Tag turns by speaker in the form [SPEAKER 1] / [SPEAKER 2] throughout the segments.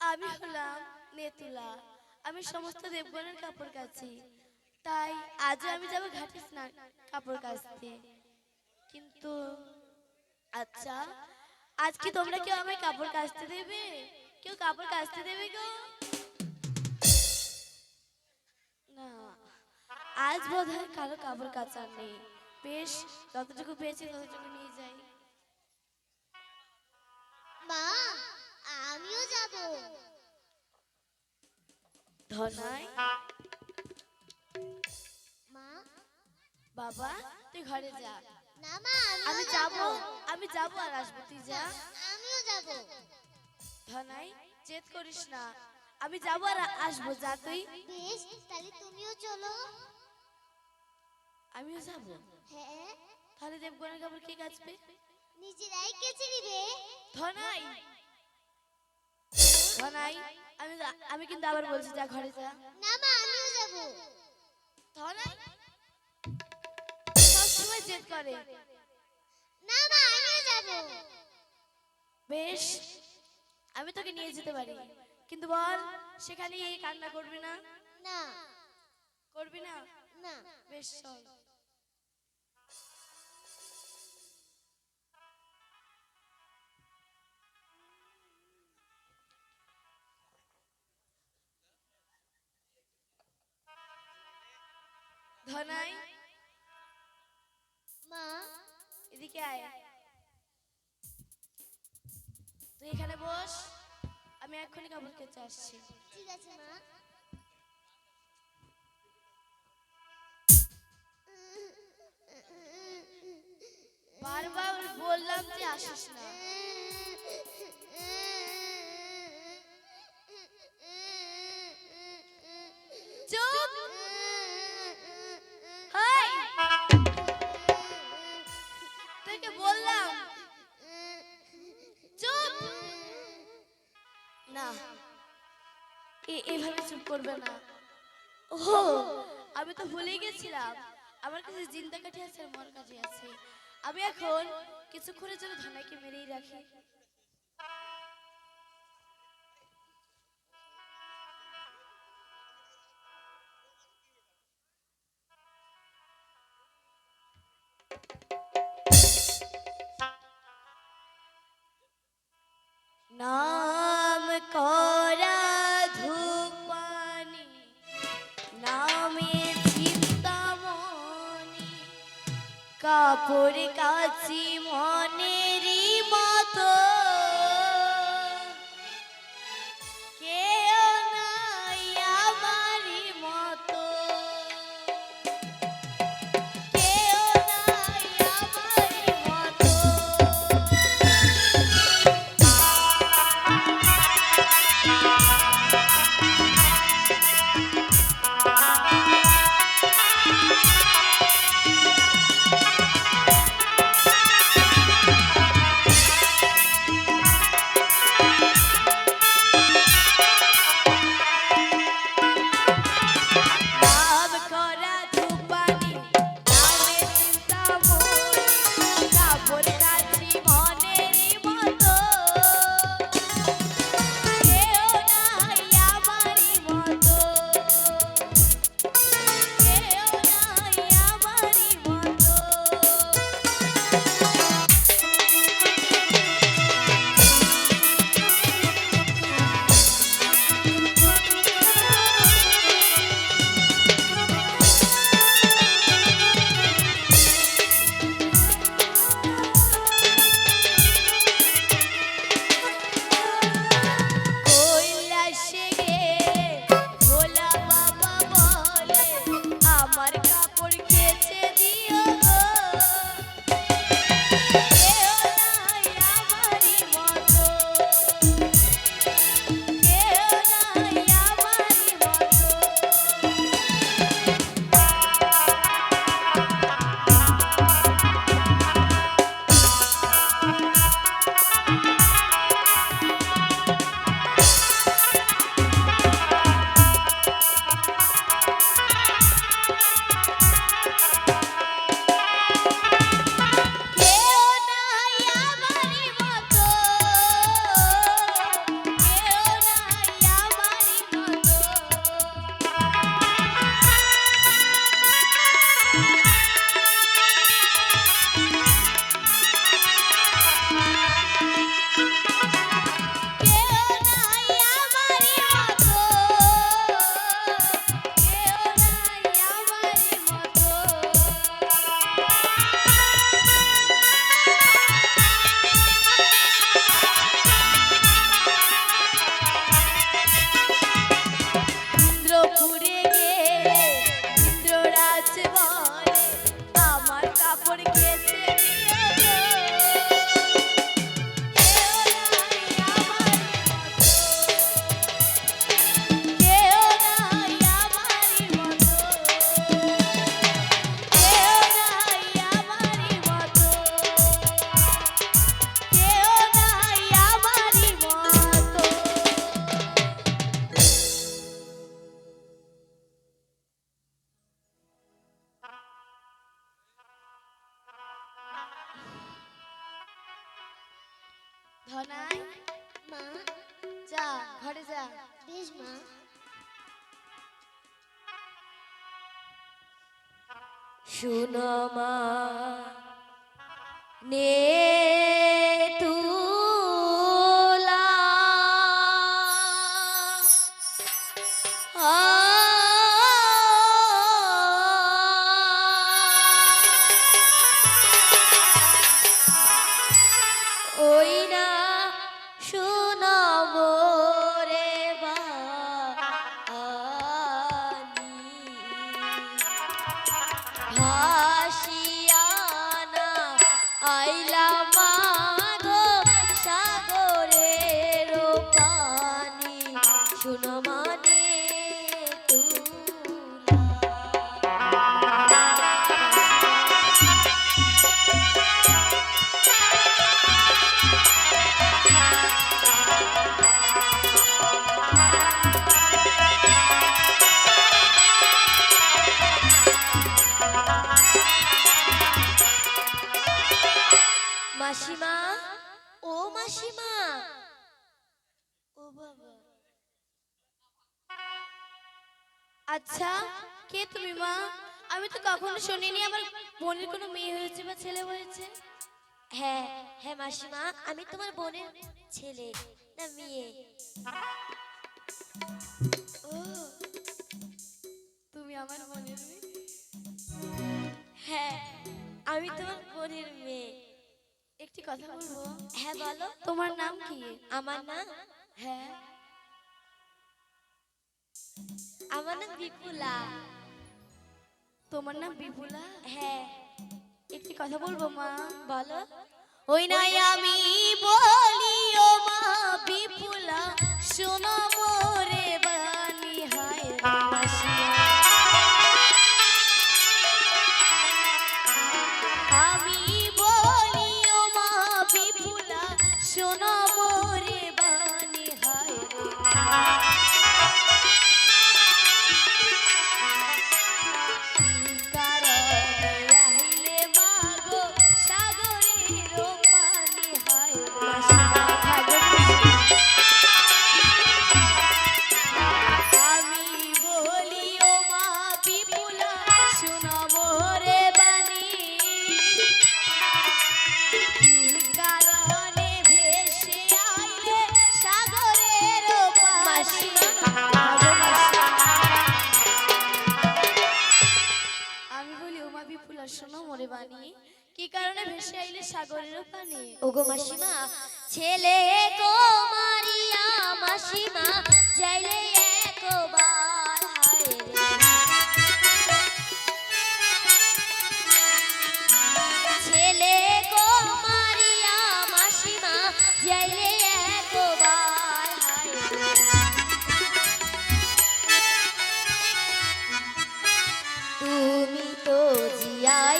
[SPEAKER 1] আমি হলাম নেতুলা। আমি সমস্ত দেবগণের কাপড় কাছি তাই আজও আমি ঘাটে স্নান কাপড় কিন্তু আচ্ছা আজ কি তোমরা কেউ আমায় কাপড় কাচতে দেবে? কেউ কাপড় কাচতে দেবে গো? না, আজ বোধ হয় কারও কাপড় কাচার নেই। বেশ যতটুকু পেয়েছি ততটুকু নিয়ে যাই।
[SPEAKER 2] মা আমিও যাব।
[SPEAKER 1] ধনাই
[SPEAKER 2] মা?
[SPEAKER 1] বাবা তুই ঘরে যা।
[SPEAKER 2] না মা
[SPEAKER 1] আমি যাব। আমি যাব আর আসব তুই যা।
[SPEAKER 2] আমিও যাব।
[SPEAKER 1] ধনাই জেদ করিস না। আমি যাব আর আসব যা তুই।
[SPEAKER 2] বেশ তাহলে তুমিও চলো।
[SPEAKER 1] আমিও যাব।
[SPEAKER 2] হ্যাঁ?
[SPEAKER 1] তাহলে দেবগণের কাপড় কে কাচবে?
[SPEAKER 2] নিজেরাই কেচে নিবে?
[SPEAKER 1] ধনাই। ধনাই আমি আমি কিন্তু আবার বলছি যা ঘরে যা।
[SPEAKER 2] না মা আমিও যাব।
[SPEAKER 1] ধনাই? সবসময় জেদ করে।
[SPEAKER 2] না মা আমিও যাব।
[SPEAKER 1] বেশ আমি তোকে নিয়ে যেতে পারি। কিন্তু বল সেখানে কান্না করবি না?
[SPEAKER 2] না।
[SPEAKER 1] করবি না?
[SPEAKER 2] না।
[SPEAKER 1] বেশ চল। ধনাই।
[SPEAKER 2] মা।
[SPEAKER 1] এদিকে আয়। তুই এখানে বস। আমি এক্ষুনি কাপড় কেচে আসছি।
[SPEAKER 2] ঠিক আছে মা।
[SPEAKER 1] বারবার বললাম যে আসিস না। চুপ। এভাবে চুপ করবে না। ও আমি তো ভুলে গেছিলাম। আমার কাছে জিন্দা কাঠি আছে মর কাঠি আছে। আমি এখন কিছুক্ষণের জন্য ধনাকে মেরেই রাখি। কাপড় কাচি
[SPEAKER 3] নে মাসিমা ও
[SPEAKER 1] বাবা আচ্ছা কে তুমি মা? আমি তো কখনো শুনিনি, আমার বোনের কোনো মেয়ে হয়েছে বা ছেলে হয়েছে?
[SPEAKER 3] হ্যাঁ হ্যাঁ মাসিমা, আমি তোমার বোনের ছেলে, না মেয়ে।
[SPEAKER 1] ও, তুমি আমার বোনের মেয়ে?
[SPEAKER 3] হ্যাঁ আমি তোমার বোনের মেয়ে।
[SPEAKER 1] একটি কথা বলব?
[SPEAKER 3] হ্যাঁ বলো।
[SPEAKER 1] তোমার নাম কি?
[SPEAKER 3] আমার নাম?
[SPEAKER 1] হ্যাঁ।
[SPEAKER 3] আমার নাম বিপুলা।
[SPEAKER 1] তোমার নাম বিপুলা?
[SPEAKER 3] হ্যাঁ।
[SPEAKER 1] একটি কথা বলব মা?
[SPEAKER 3] বলো।
[SPEAKER 1] ওই নাই আমি বলি ও মা বিপুলা। শোনো মোরে শোনো কি কারণে ভেসে আইলে সাগরের
[SPEAKER 3] মাসিমা, ছেলে গো মারিয়া মাসিমা, যাইলে একবার হায় রে।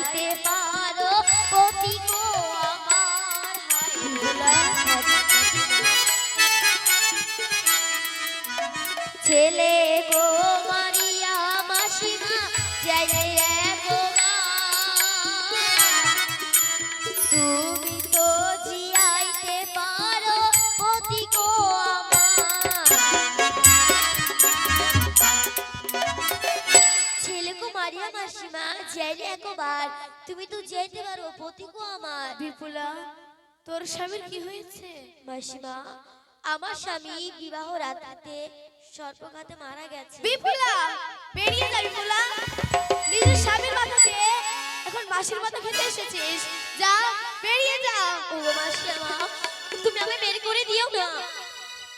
[SPEAKER 3] জিয়াইতে তুমি তো যেতে পারো পতি আমার।
[SPEAKER 1] বিপুলা তোর স্বামীর কি হয়েছে?
[SPEAKER 3] মাসিমা আমার স্বামী বিবাহ রাত্রিতে সর্পঘাতে মারা গেছে।
[SPEAKER 1] বিপুলা বেরিয়ে যা বিপুলা। নিজের স্বামীর মাথা খেয়ে এখন মাসির মাথা খেতে এসেছিস। যা বেরিয়ে যা।
[SPEAKER 3] ও মাসিমা তুমি আমায় বের করে দিও না।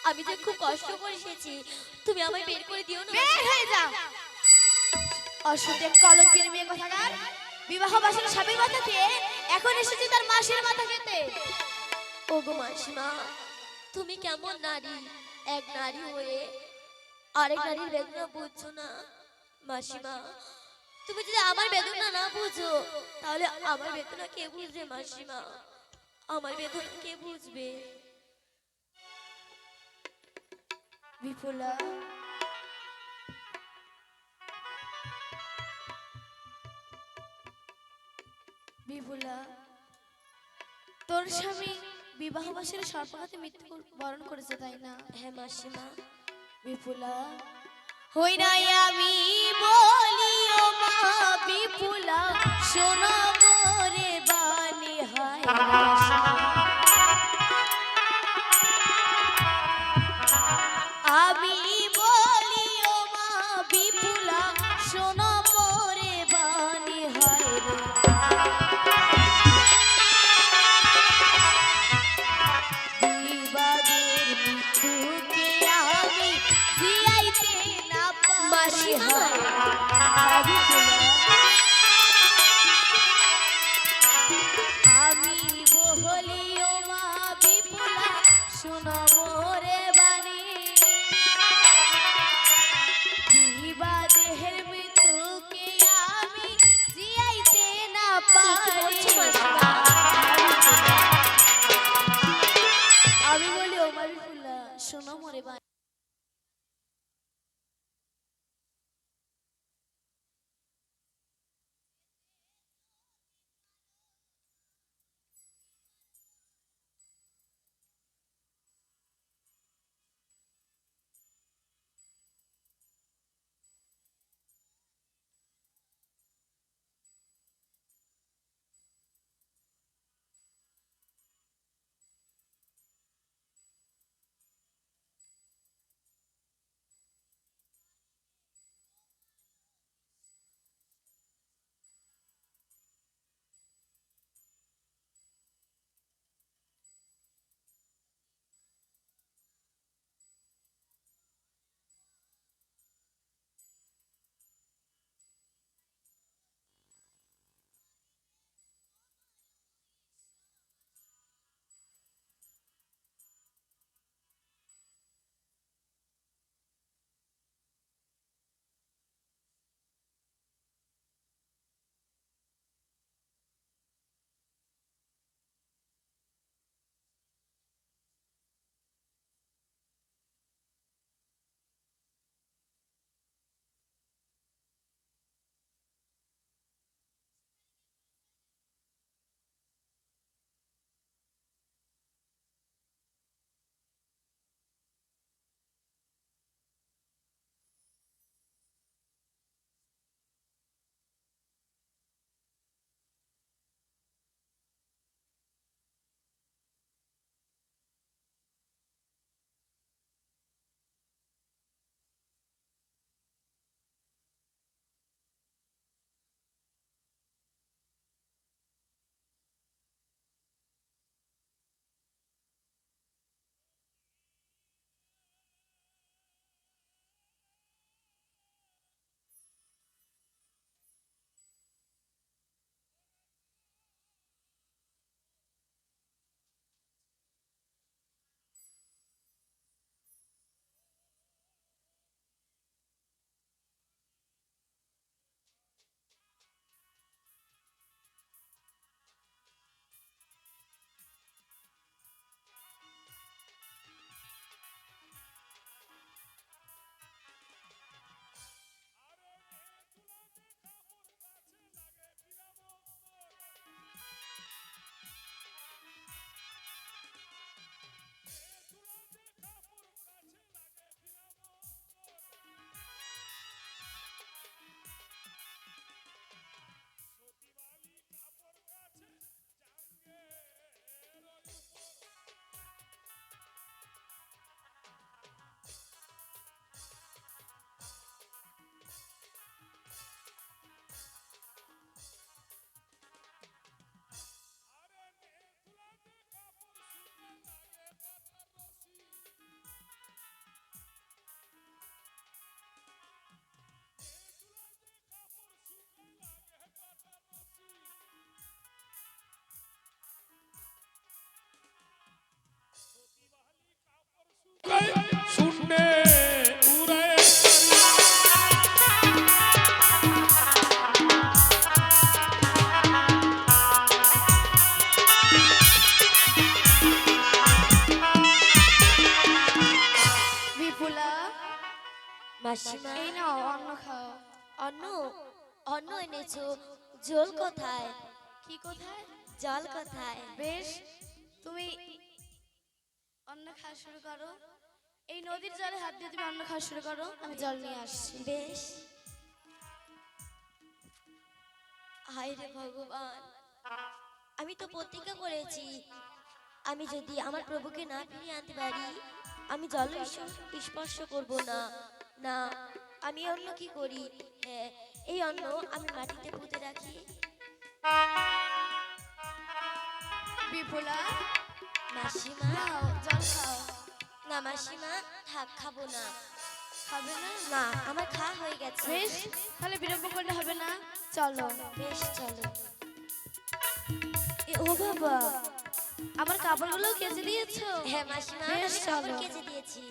[SPEAKER 3] আমি যে খুব কষ্ট করে এসেছি তুমি আমায় বের করে দিও না।
[SPEAKER 1] বের হয়ে যা। অসুখে কলঙ্কের মেয়ে কথাকার। বিবাহ বাসের স্বামীর মাথা খেয়ে এখন এসেছি তার মাসির মাথা খেতে।
[SPEAKER 3] ও গো মাসিমা, তুমি কেমন নারী? এক নারী হয়ে আরেক নারীর বেদনা বুঝছ না? মাসিমা, তুমি যদি আমার বেদনা না বুঝো, তাহলে আমার বেদনা কে বুঝবে মাসিমা? আমার বেদনা কে বুঝবে?
[SPEAKER 1] বিপুলা বিপুলা তোর স্বামী বিবাহ বাসের সর্বঘাতে মৃত্যু বরণ করেছে তাই না?
[SPEAKER 3] হ্যাঁ মাসিমা।
[SPEAKER 1] বিপুলা হই নাই আমি বলি ও মা বিপুলা শোনা মোরে বানি হায়। বাসি আমার হ্যাঁ।
[SPEAKER 3] এনেছো জল কোথায়?
[SPEAKER 1] কি কোথায়?
[SPEAKER 3] জল কোথায়?
[SPEAKER 1] বেশ তুমি অন্ন খাওয়া শুরু করো। এই নদীর জলে হাত দিয়ে তুমি অন্ন খাওয়া শুরু করো আমি জল নিয়ে আসছি।
[SPEAKER 3] বেশ। হায় রে ভগবান আমি তো প্রতিজ্ঞা করেছি আমি যদি আমার প্রভুকে না ফিরিয়ে আনতে পারি আমি জল স্পর্শ করব না। না আমি অন্য কি করি? হ্যাঁ এই অন্ন আমি মাটিতে পুঁতে রাখি।
[SPEAKER 1] বিপুলা
[SPEAKER 3] মাসিমা
[SPEAKER 1] নাও জল খাও
[SPEAKER 3] না মাসিমা থাক খাব না।
[SPEAKER 1] খাবে না?
[SPEAKER 3] না আমার খাওয়া হয়ে গেছে।
[SPEAKER 1] বেশ তাহলে বিরক্ত করলে হবে না। চলো।
[SPEAKER 3] বেশ চলো।
[SPEAKER 1] এ, ও বাবা আমার কাপড়গুলো কেচে দিয়েছ?
[SPEAKER 3] হ্যাঁ মাসিমা আমি কাপড় কেচে দিয়েছি।